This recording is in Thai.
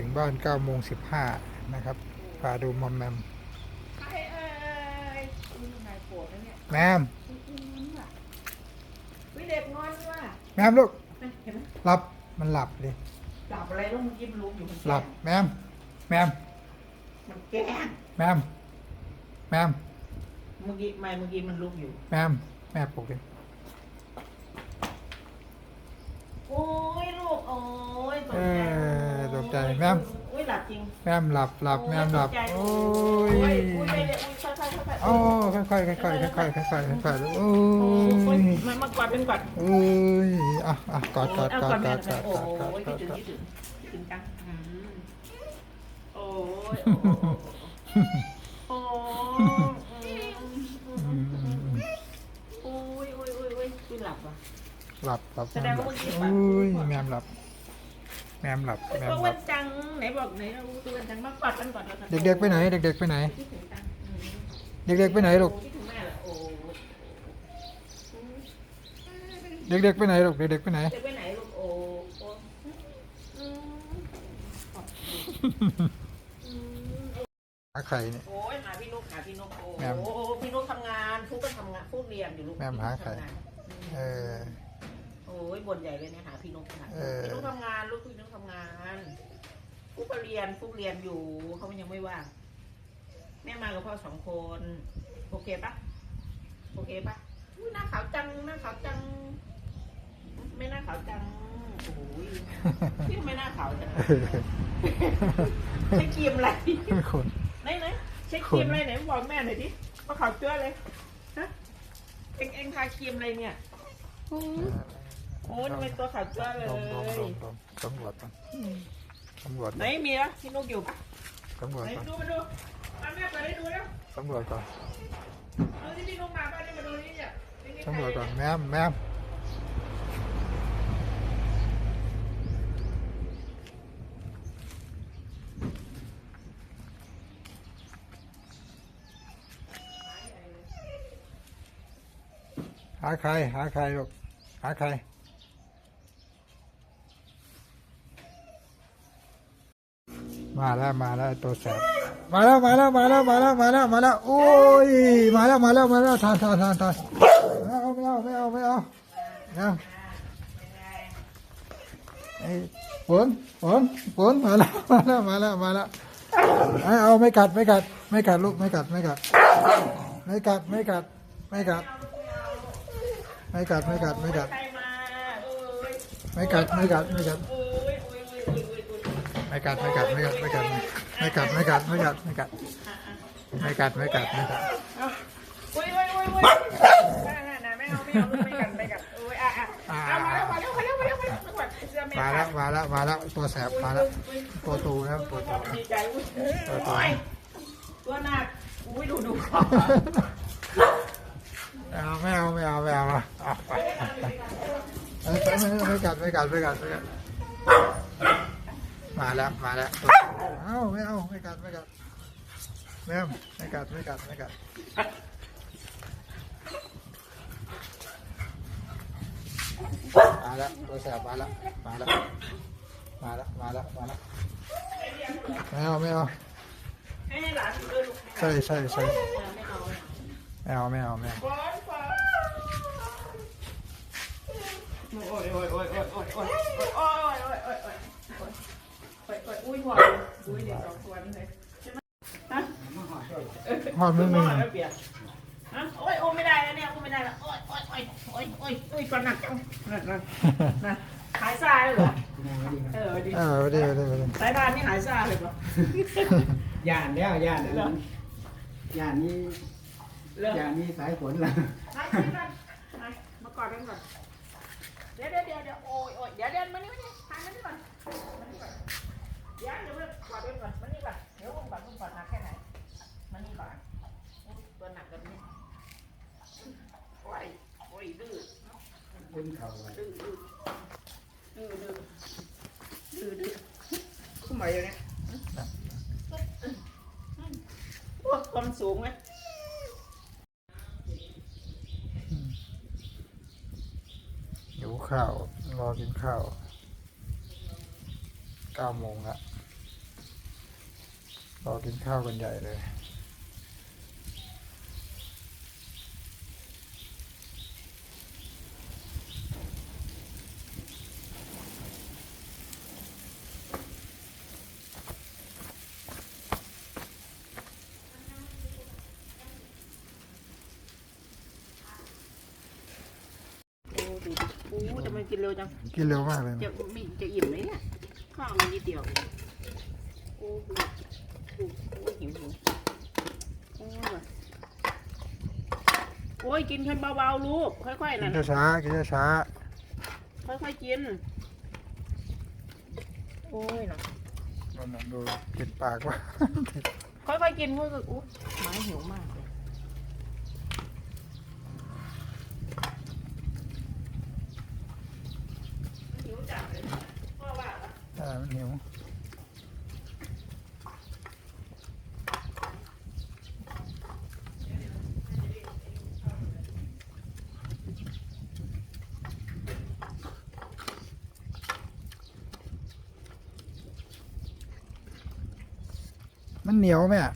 ถึงบ้าน9โมง15นะครับพาดูมอมแมมใครเอ่ยอุ้ยนายโกรธนะเนี่ยแมมอุ้ยอุ้ยงอนว่ะอุ้ยเด็กงอนว่ะแมมลูกเห็นไหมหลับมันหลับเลยหลับอะไรแล้วมึงยิ้มลุกอยู่มันหลับแมมแมมมันแกล้งแมมแมมเมื่อกี้ไม่เมื่อกี้มันลุกอยู่แมมแม่ปลุกเลย โอ้ยลูกโอ้ยตก เอ ใจ อตก ใจแมมอุ้ยหลับจริงแมมหลับหลับแมมหลับตกใจโอ้อุ้ยยอุ้ยไม่ได้อุ้ยค่อยๆค่อยๆโอ้ค่อยๆค่อยๆค่อยๆค่อยๆค่อยๆโอ้โอ้ยยมามากอดเป็นกอดโอ้ยอะอะกอดกอดเอากอดกแม่อดกอดโอ้กอดกอดยกอคิดดถึงกอดคิดถึงคิดถึงจังอืมโอ้ยโอ้ยโอ้ยอืมอืมอืมโอ้ยโอ้ยโอ้ยโอ้ยคือหลับว่ะหลับหลับแสดงว่าเมื่อกี้โอ้ยแมมหลับ แมมหลับแมมตัวหวัลับ นจังไหนบอกไหนเราตัววันจังมากอดกันก่อนเด็กๆไปไหน เด็ก ๆ ไปไหน คิดถึงจังอืมเด็กๆไปไหนลูก คิดถึงแม่เหรอโอ้เด็กๆไปไหนลูก เด็กๆไปไหน จะไปไหนลูกโอ้โอ้อืมอืมหาไข่เนี่ย โอ้ยหาพี่นุ๊กหาพี่นุ๊กโอ้แม่มโหพี่นุ๊กทำงานฟุกก็ทำงานฟุกเรียนอยู่ลูกแม่มหาใคร ทำงานเออ โอ้ยบ่นใหญ่เลยเนี่ยหาพี่นุ๊กหาเออพี่นุ๊กทำงานลูกพี่นุ๊กทำงานฟุกก็เรียนฟุกเรียนอยู่เขายังไม่ว่างแม่มากับพ่อสองคน โอเคปะโอเคปะอุ้ยหน้าขาวจังหน้าขาวจัง ไม่หน้าขาวจังโอ้ยพี่ทำไม่หน้าขาวจังใช้ครีมอะไรคนไหนไหนใช้ครีมอะไรไหนบอกแม่หน่อยดิว่าขาวเจ้าเลยฮะเอ็งเอ็งทาครีมอะไรเนี่ย โอ้ยทำไมตัวขาวเจ้าเลยลองลองลองลองตำรวจก่อนตำรวจไหนมีอะพี่นกอยู่ปะตำรวจไหนก่อนดูมาดูมาแม่ไปได้ดูแล้วตำรวจก่อนดูที่พี่นกมาบ้านนี่มาดูนี่เนี่ยนี่นี่ตำรวจก่อนแมมแมมหาใคร หาใครลูกหาใคร มาแล้วมาแล้วตัวแสบมาแล้วมาแล้วมาแล้วมาแล้วมาแล้วมาแล้วโอ้ยมาแล้วมาแล้วมาแล้วทานทานทานทานไม่เอาไม่เอาไม่เอาไม่เอาไม่เอาไอ้ฝนฝนฝนมาแล้วมาแล้วมาแล้วมาแล้วไม่เอาไม่กัดไม่กัด ไม่กัดลูกไม่กัดไม่กัด ไม่กัดไม่กัดไม่กัด ไม่กัดไม่กัดไม่กัด ไม่กัดไม่กัดไม่กัด ไม่กัดไม่กัดไม่กัดไม่กัดไม่กัดไม่กัดไม่กัดไม่กัดไม่กัดไม่กัดไม่กัดอุ้ยโอ้ยโอ้ยโอ้ยน่าน่าน่าไม่เอาไม่เอาไม่กันไม่กันโอ้ยอะอะเอามาแล้วมาแล้วมาแล้วมาแล้วมาแล้วมาแล้วมาแล้วมาแล้วมาแล้วตัวแสบมาแล้วตัวตูนะตัวตูตัวตูตัวหนักอุ้ยดูดูคอไม่เอาไม่เอาไม่เอาไม่เอาเอาไปไม่กัดไม่กัดไม่กัดไม่กัด มาแล้วมาแล้วเอาไม่เอาไม่กัดไม่กัดไม่เอาไม่กัดไม่กัดไม่กัดมาแล้วตัวแสบมาแล้วมาแล้วมาแล้วมาแล้วมาแล้วไม่เอาไม่เอาให้หลานดูลูกใช่ใช่ใช่ไม่เอาไม่เอาไม่เอาไม่เอาฟอนฟอนโอ้ยโอ้ยโอ้ยโอ้ยโอ้ยโอ้ยโอ้ยโอ้ยโอ้ยโอ้ยโอ้ย อุ้ยหัวอุ้ยเด็กสองตัวนี่เลยใช่ไหมฮะหอมนิดนึงฮะโอ้ยโอ้ไม่ได้แล้วเนี่ยโอ้ไม่ได้แล้วโอ้ยโอ้ยโอ้ยโอ้ยโอ้ยโอ้ยตัวหนักจังนั่นนั่นนั่นหายซาเลยเหรอเออดีเออไปดิไปดิไปดิสายพานนี่หายซาเลยเหรอย่านแล้วย่านอันนั้นย่านนี้เลิกย่านนี้สายฝนละมากันมามากอดกันก่อนเดี๋ยวเดี๋ยวเดี๋ยวเดี๋ยวโอ้ยโอ้ยเดี๋ยวเดี๋ยวมานี่มานี่ทานมานี่ก่อน มานี่ก่อนเดี๋ยวเดี๋ยวเพื่อนกอดกันก่อนมานี่ก่อนเดี๋ยวผมก่อนผมก่อนหนักแค่ไหนมานี่ก่อนตัวหนักแบบนี้โอ้ยโอ้ยดื้อขึ้นเขาอะดื้อดื้อดื้อดื้อดื้อดื้อขึ้นมาอย่างเนี้ยโอ้ความสูงไหมหิวข้าว รอกินข้าวเก้าโมงละ รอกินข้าวกันใหญ่เลย โอ้ดูดิโอ้ทำไมกินเร็วจัง กินเร็วมากเลยจะนะมีจะอิ่มไหมเนี่ยข้าวมันนิดเดียวเองโอ้โหโอ้โหหิวหิวโอ้ยโอ้ยกินแค่เบาๆลูกค่อยๆกินั่นนช้าๆกินช้าค่อยๆกิน โอ้ยนะๆนั่นน่ะดูปิดปากว่า ค่อยๆกินค่อยๆอู้หมาหิวมากเลยหิวจัดเลยพ่อว่า อ่ามันหิว มันเหนียวไหมอะ